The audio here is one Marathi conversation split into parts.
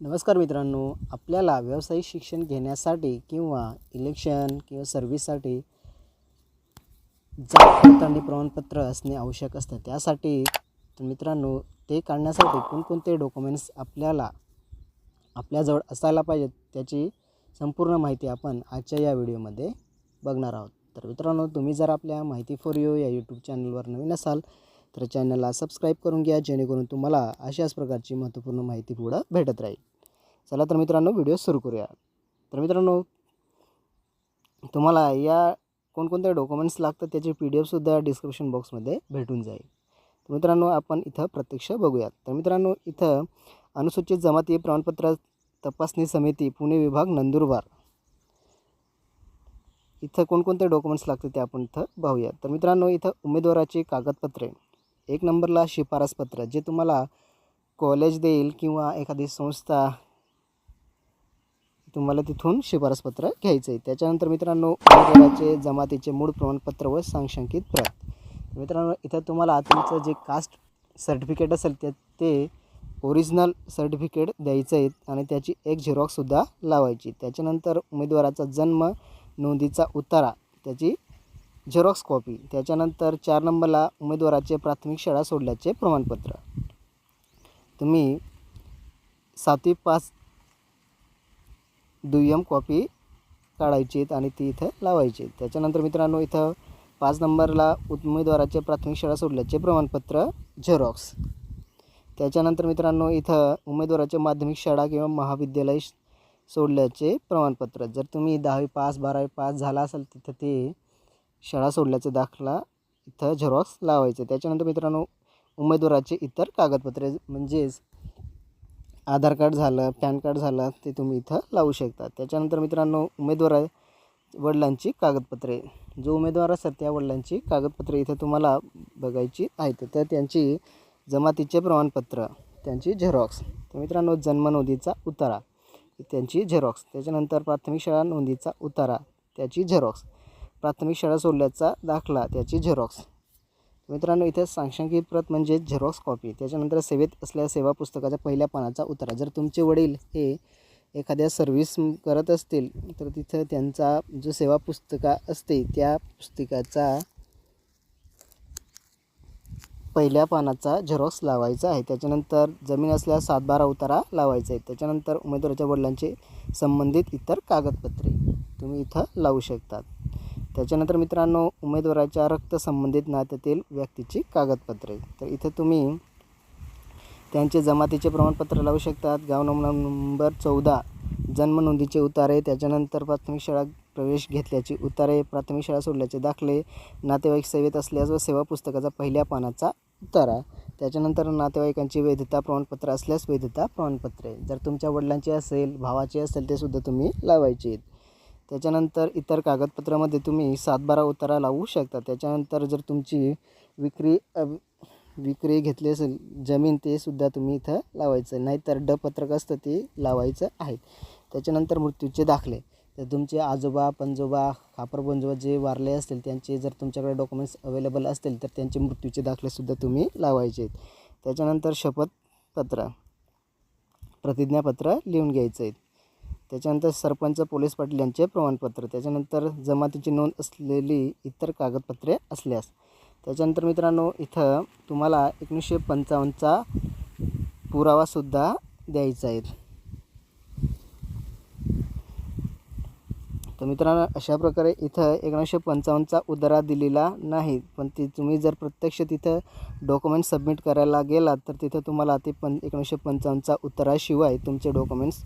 नमस्कार मित्रांनो आपल्याला व्यावसायिक शिक्षण घेण्यासाठी किंवा इलेक्शन किंवा सर्व्हिससाठी जात प्रमाणपत्र असणे आवश्यक असतं. त्यासाठी तर मित्रांनो ते काढण्यासाठी कोणकोणते डॉक्युमेंट्स आपल्याला आपल्याजवळ असायला पाहिजेत त्याची संपूर्ण माहिती आपण आजच्या या व्हिडिओमध्ये बघणार आहोत. तर मित्रांनो तुम्ही जर आपल्या माहिती फॉर यू या यूट्यूब चॅनलवर नवीन असाल तर चॅनलला सबस्क्राईब करून घ्या जेणेकरून तुम्हाला अशाच प्रकारची महत्त्वपूर्ण माहिती पुढं भेटत राहील. चला तर मित्रांनो व्हिडिओ सुरू करूया. तर मित्रांनो तुम्हाला या कोणकोणते डॉक्युमेंट्स लागतात त्याची पी डी एफसुद्धा डिस्क्रिप्शन बॉक्समध्ये भेटून जाईल. तर मित्रांनो आपण इथं प्रत्यक्ष बघूयात. तर मित्रांनो इथं अनुसूचित जमाती प्रमाणपत्र तपासणी समिती पुणे विभाग नंदुरबार. इथं कोणकोणते डॉक्युमेंट्स लागतात ते आपण इथं पाहूया तर मित्रांनो इथं उमेदवाराची कागदपत्रे. एक नंबरला शिफारसपत्र जे तुम्हाला कॉलेज देईल किंवा एखादी संस्था तुम्हाला तिथून शिफारसपत्र घ्यायचं आहे त्याच्यानंतर मित्रांनो उमेदवाराचे जमातीचे मूळ प्रमाणपत्र व सांशंकित प्रत. मित्रांनो इथं तुम्हाला तुमचं जे कास्ट सर्टिफिकेट असेल ते ते ओरिजिनल सर्टिफिकेट द्यायचं आहे आणि त्याची एक झेरॉक्ससुद्धा लावायची. त्याच्यानंतर उमेदवाराचा जन्म नोंदीचा उतारा त्याची झेरॉक्स कॉपी त्याच्यानंतर चार नंबरला उमेदवाराचे प्राथमिक शाळा सोडल्याचे प्रमाणपत्र. तुम्ही सातवी पास दुय्यम कॉपी काढायची आहेत आणि ती इथं लावायची आहेत. त्याच्यानंतर मित्रांनो इथं पाच नंबरला उमेदवाराचे प्राथमिक शाळा सोडल्याचे प्रमाणपत्र झेरॉक्स त्याच्यानंतर मित्रांनो इथं उमेदवाराचे माध्यमिक शाळा किंवा महाविद्यालय सोडल्याचे प्रमाणपत्र. जर तुम्ही दहावी पास बारावी पास झाला असाल तिथं ते शाळा सोडल्याचा दाखला इथं झेरॉक्स लावायचं. त्याच्यानंतर मित्रांनो उमेदवाराचे इतर कागदपत्रे म्हणजेच आधार कार्ड झालं पॅन कार्ड झालं ते तुम्ही इथं लावू शकता. त्याच्यानंतर मित्रांनो उमेदवार वडिलांची कागदपत्रे. जो उमेदवार असतात त्या वडिलांची कागदपत्रे इथं तुम्हाला बघायची आहेत. तर त्यांची जमातीचे प्रमाणपत्र त्यांची झेरॉक्स तर मित्रांनो जन्म नोंदीचा उतारा त्यांची झेरॉक्स त्याच्यानंतर प्राथमिक शाळा नोंदीचा उतारा त्याची झेरॉक्स प्राथमिक शाळा सोडल्याचा दाखला त्याची झेरॉक्स. मित्रांनो इथे सांशंकित प्रत म्हणजे झेरॉक्स कॉपी. त्याच्यानंतर सेवेत असलेल्या सेवा पुस्तकाच्या पहिल्या पानाचा उतारा. जर तुमचे वडील हे एखाद्या सर्व्हिस करत असतील तर तिथं त्यांचा जो सेवा पुस्तिका असते त्या पुस्तिकाचा पहिल्या पानाचा झेरॉक्स लावायचा आहे. त्याच्यानंतर जमीन असल्यास सातबारा उतारा लावायचा आहे. त्याच्यानंतर उमेदवाराच्या वडिलांचे संबंधित इतर कागदपत्रे तुम्ही इथं लावू शकतात. त्याच्यानंतर मित्रांनो उमेदवाराच्या रक्त संबंधित नात्यातील व्यक्तीची कागदपत्रे. तर इथं तुम्ही त्यांचे जमातीचे प्रमाणपत्र लावू शकतात. गाव नमुना नंबर चौदा जन्म नोंदीचे उतारे त्याच्यानंतर प्राथमिक शाळा प्रवेश घेतल्याची उतारे प्राथमिक शाळा सोडल्याचे दाखले नातेवाईक सेवेत असल्यास व सेवा पुस्तकाचा पहिल्या पानाचा उतारा. त्याच्यानंतर नातेवाईकांची वैधता प्रमाणपत्र असल्यास वैधता प्रमाणपत्रे. जर तुमच्या वडिलांची असेल भावाची असेल ते सुद्धा तुम्ही लावायचे आहेत त्याच्यानंतर इतर कागदपत्रामध्ये तुम्ही सातबारा उतारा लावू शकता. त्याच्यानंतर जर तुमची विक्री विक्री घेतली असेल जमीन ते सुद्धा तुम्ही इथं लावायचं. नाहीतर ड पत्रक असतं ते लावायचं आहे. त्याच्यानंतर मृत्यूचे दाखले. तर तुमचे आजोबा पंजोबा खापर पंजोबा जे वारले असतील त्यांचे जर तुमच्याकडे डॉक्युमेंट्स अवेलेबल असतील तर त्यांचे मृत्यूचे दाखलेसुद्धा तुम्ही लावायचे आहेत. त्याच्यानंतर शपथपत्र प्रतिज्ञापत्र लिहून घ्यायचं आहे त्याच्यानंतर सरपंच पोलीस पाटील यांचे प्रमाणपत्र त्याच्यानंतर जमातीची नोंद असलेली इतर कागदपत्रे असल्यास. त्याच्यानंतर मित्रांनो इथं तुम्हाला एकोणीसशे पंचावन्नचा पुरावासुद्धा द्यायचा आहे. तर मित्रांनो अशा प्रकारे इथं एकोणीसशे पंचावन्नचा उदरा दिलेला नाही पण ती तुम्ही जर प्रत्यक्ष तिथं डॉक्युमेंट सबमिट करायला गेलात तर तिथं तुम्हाला ते पण एकोणीसशे पंचावन्नचा उताराशिवाय तुमचे डॉक्युमेंट्स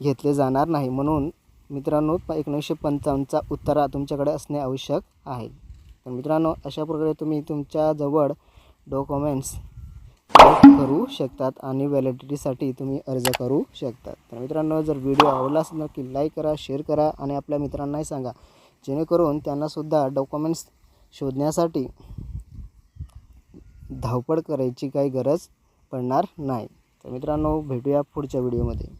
घेतले जाणार नाही. म्हणून मित्रांनो एकोणीसशे पंचावन्नचा उत्तरा तुमच्याकडे असणे आवश्यक आहे. तर मित्रांनो अशा प्रकारे तुम्ही तुमच्याजवळ डॉक्युमेंट्स करू शकतात आणि व्हॅलिडिटीसाठी तुम्ही अर्ज करू शकतात. तर मित्रांनो जर व्हिडिओ आवडला असेल नक्की लाईक करा शेअर करा आणि आपल्या मित्रांनाही सांगा. जेणेकरून त्यांनासुद्धा डॉक्युमेंट्स शोधण्यासाठी धावपळ करायची काही गरज पडणार नाही. तर मित्रांनो भेटूया पुढच्या व्हिडिओमध्ये.